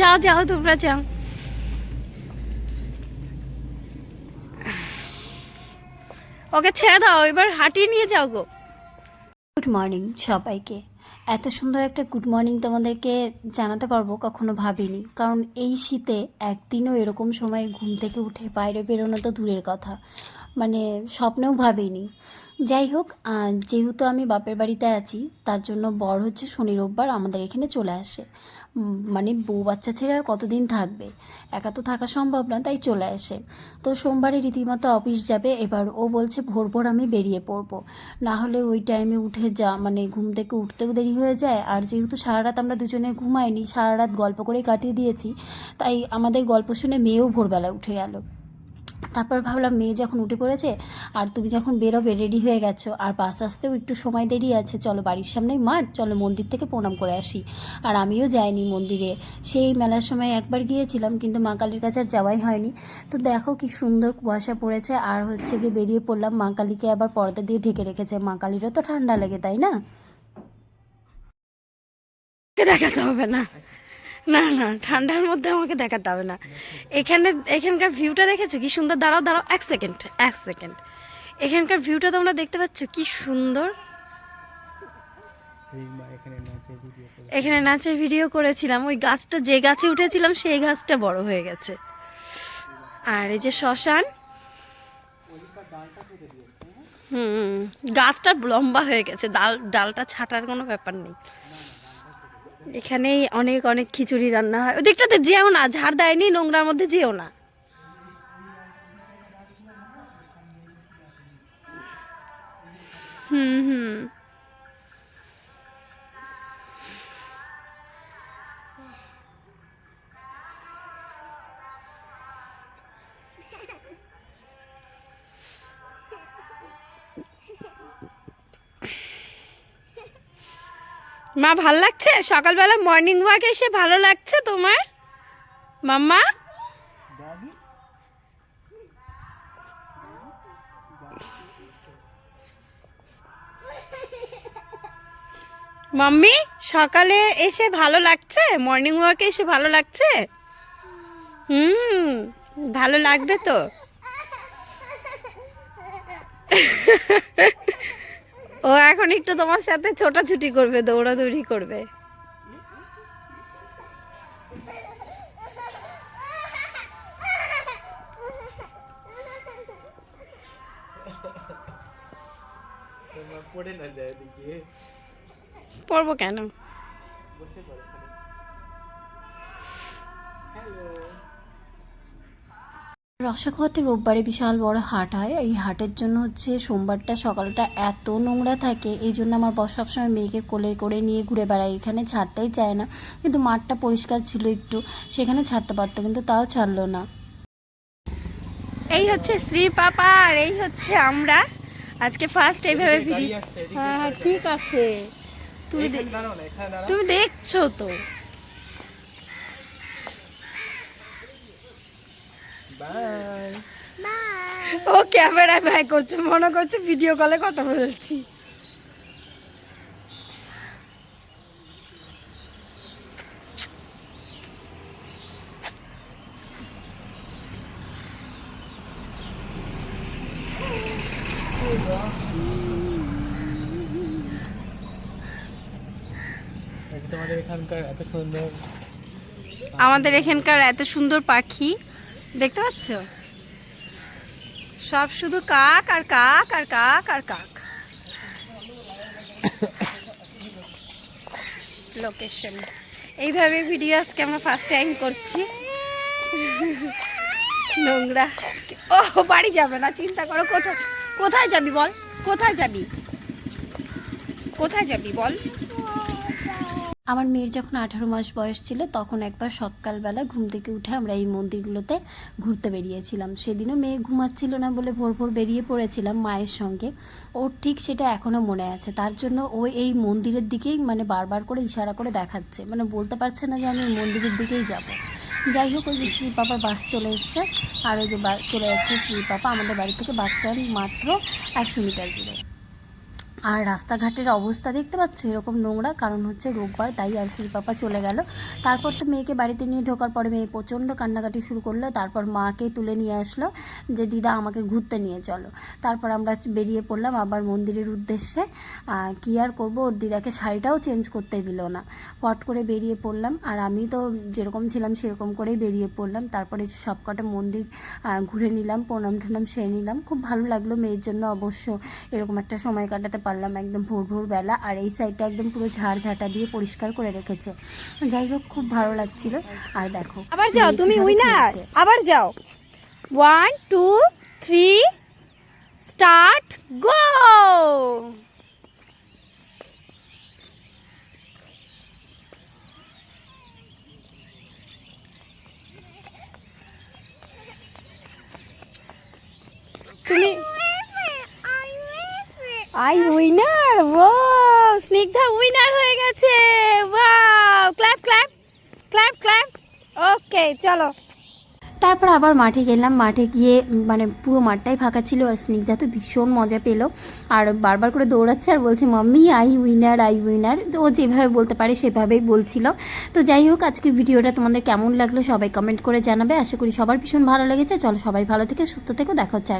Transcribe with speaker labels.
Speaker 1: যাও যাও, তোমরা যাও। ওকে ছেড়ে দাও, এবার হাঁটিয়ে নিয়ে যাও গো। গুড মর্নিং সবাইকে। এত সুন্দর একটা গুড মর্নিং তোমাদেরকে জানাতে পারব, কখনো ভাবিনি। কারণ এই শীতে একদিনও এরকম সময় ঘুম থেকে উঠে বাইরে বেরোনো তো দূরের কথা। মানে স্বপ্নেও ভাবিনি। যাই হোক যেহেতু আমি বাপের বাড়িতে আছি, তার জন্য বর হচ্ছে শনি রোববার আমাদের এখানে চলে আসে। মানে বউ বাচ্চা ছেড়ে আর কতদিন থাকবে? একা তো থাকা সম্ভব না, তাই চলে আসে। তো সোমবারে রীতিমতো অফিস যাবে, এবার ও বলছে ভোর ভোর আমি বেরিয়ে পড়ব। না হলে ওই টাইমে উঠে যা মানে ঘুম থেকে উঠতেও দেরি হয়ে যায়। আর যেহেতু সারা রাত আমরা দুজনে ঘুমাইনি, সারা রাত গল্প করেই কাটিয়ে দিয়েছি, তাই আমাদের গল্প শুনে মেয়েও ভোরবেলা উঠে গেল তারপর ভাবলাম মেয়ে যখন উঠে পড়েছে, আর তুমি যখন বেরোবে রেডি হয়ে গেছো, আর বাস আসতেও একটু সময় দেরি আছে, চলো বাড়ির সামনেই মাঠ, চলো মন্দির থেকে প্রণাম করে আসি। আর আমিও যাইনি মন্দিরে। সেই মেলার সময় একবার গিয়েছিলাম, কিন্তু মা কালীর কাছে আর যাওয়াই হয়নি। তো দেখো কি সুন্দর কুয়াশা পড়েছে, আর হচ্ছে গিয়ে বেরিয়ে পড়লাম, মা কালীকে আবার পর্দা দিয়ে ঢেকে রেখেছে। মা কালীরও তো ঠান্ডা লাগে, তাই না? দেখাতে হবে না। না না, ঠান্ডার মধ্যে আমাকে দেখাতে হবে না। এখানে, এখানকার ভিউটা দেখেছ? কি সুন্দর? দাঁড়াও দাঁড়াও, এক সেকেন্ড এক সেকেন্ড এখানকার ভিউটা তোমরা দেখতে পাচ্ছ? কি সুন্দর। এখানে নাচের ভিডিও করেছিলাম। ওই গাছটা, যে গাছে উঠেছিলাম, সেই গাছটা বড় হয়ে গেছে। আর এই যে শ্মশান। হুম, গাছটা লম্বা হয়ে গেছে। ডাল, ডালটা ছাটার কোনো ব্যাপার নেই। এখানেই অনেক অনেক খিচুড়ি রান্না হয়। ওদিকটাতে যেও না, ঝাড় দেয়নি, নোংরার মধ্যে যেও না। হুম হুম। মা, ভালো লাগছে? সকালবেলা মর্নিং ওয়াক এসে ভালো লাগছে তোমার? মাম্মা? মাম্মি, সকালে এসে ভালো লাগছে? মর্নিং ওয়াকে এসে ভালো লাগছে? হুম, ভালো লাগবে তো? ও এখন একটু তোমার সাথে ছোটাছুটি করবে দৌড়াদৌড়ি করবে।
Speaker 2: পড়ে না যায়
Speaker 1: পড়ব কেন?
Speaker 3: রসাখোয়াতে রোববারে বিশাল বড় হাট হয়। এই হাটের জন্য হচ্ছে সোমবারটা সকালটা এত নোংরা থাকে এই জন্য আমার বস সবসময় মেয়েকে কোলে করে নিয়ে ঘুরে বেড়ায়। এখানে ছাড়তেই চায় না কিন্তু মাঠটা পরিষ্কার ছিল একটু সেখানে ছাড়তে পারতো কিন্তু তাও ছাড়লো না।
Speaker 1: এই হচ্ছে শ্রী পাপা আর এই হচ্ছে আমরা। আজকে ফার্স্ট এইভাবে
Speaker 2: এদিকে
Speaker 1: হ্যাঁ হ্যাঁ ঠিক আছে। তুমি তুমি দেখছ তো। ও ক্যামেরায় ভাই করছে মনে করছে ভিডিও কলে কথা বলছি। আমাদের এখানকার এত সুন্দর পাখি। দেখতে পাচ্ছ? সব শুধু কাক আর কাক আর কাক আর কাক। লোকেশন এইভাবে ভিডিও আজকে আমরা ফার্স্ট টাইম করছি। নোংরা। ও বাড়ি যাবে না, চিন্তা করো, কোথায় কোথায় যাবি বল? কোথায় যাবি? কোথায় যাবি বল?
Speaker 3: আমার মেয়ের যখন আঠারো মাস বয়স ছিল, তখন একবার সকালবেলা ঘুম থেকে উঠে আমরা এই মন্দিরগুলোতে ঘুরতে বেরিয়েছিলাম। সেদিনও মেয়ে ঘুমাচ্ছিল না বলে ভোর ভোর বেরিয়ে পড়েছিলাম মায়ের সঙ্গে। ওর ঠিক সেটা এখনও মনে আছে। তার জন্য ও এই মন্দিরের দিকেই মানে বারবার করে ইশারা করে দেখাচ্ছে। মানে বলতে পারছে না যে আমি মন্দিরের দিকেই যাব। যাই হোক, ওই যে শ্রী পাপার বাস চলে এসছে। আর ওই যে চলে যাচ্ছে শ্রী পাপা, আমাদের বাড়ি থেকে বাস স্ট্যান্ড মাত্র একশো মিটার দূরে। আর রাস্তাঘাটের অবস্থা দেখতে পাচ্ছ? এরকম নোংরা, কারণ হচ্ছে রোববার তাই আর শ্রী পাপা চলে গেল। তারপর তো মেয়েকে বাড়িতে নিয়ে ঢোকার পরে মেয়ে প্রচণ্ড কান্নাকাটি শুরু করল। তারপর মাকে তুলে নিয়ে আসলো যে, দিদা, আমাকে ঘুরতে নিয়ে চলো। তারপর আমরা বেরিয়ে পড়লাম আবার মন্দিরের উদ্দেশ্যে। কি আর করব? ওর দিদাকে শাড়িটাও চেঞ্জ করতে দিল না। পট করে বেরিয়ে পড়লাম। আর আমি তো যেরকম ছিলাম, সেরকম করেই বেরিয়ে পড়লাম। তারপরে সবকটা মন্দির ঘুরে নিলাম প্রণাম টনাম সেরে নিলাম। খুব ভালো লাগল মেয়ের জন্য অবশ্য। এরকম একটা সময় কাটাতে পারলাম একদম ভোর ভোর বেলা আর এই সাইডটা একদম পুরো ঝাড় ঝাঁটা দিয়ে পরিষ্কার করে রেখেছে। যাই হোক খুব ভালো লাগছিল। আর দেখো
Speaker 1: আবার যাও তুমি উইনার আবার যাও। One two three start go তুমি আই উইনার ও স্নিগ্ধা উইনার হয়ে গেছে! Wow clap clap clap clap okay চলো।
Speaker 3: তারপর আবার মাঠে গেলাম। মাঠে গিয়ে মানে পুরো মাঠটাই ফাঁকা ছিল আর স্নিগ্ধা তো ভীষণ মজা পেল। আর বারবার করে দৌড়াচ্ছে আর বলছে, mummy, I winner I winner তো ও যেভাবে বলতে পারে, সেভাবেই বলছিল। তো যাই হোক, আজকের ভিডিওটা তোমাদের কেমন লাগল সবাই কমেন্ট করে জানাবে। আশা করি সবার ভীষণ ভালো লেগেছে। চলো সবাই ভালো থেকে সুস্থ থেকো। দেখা হচ্ছে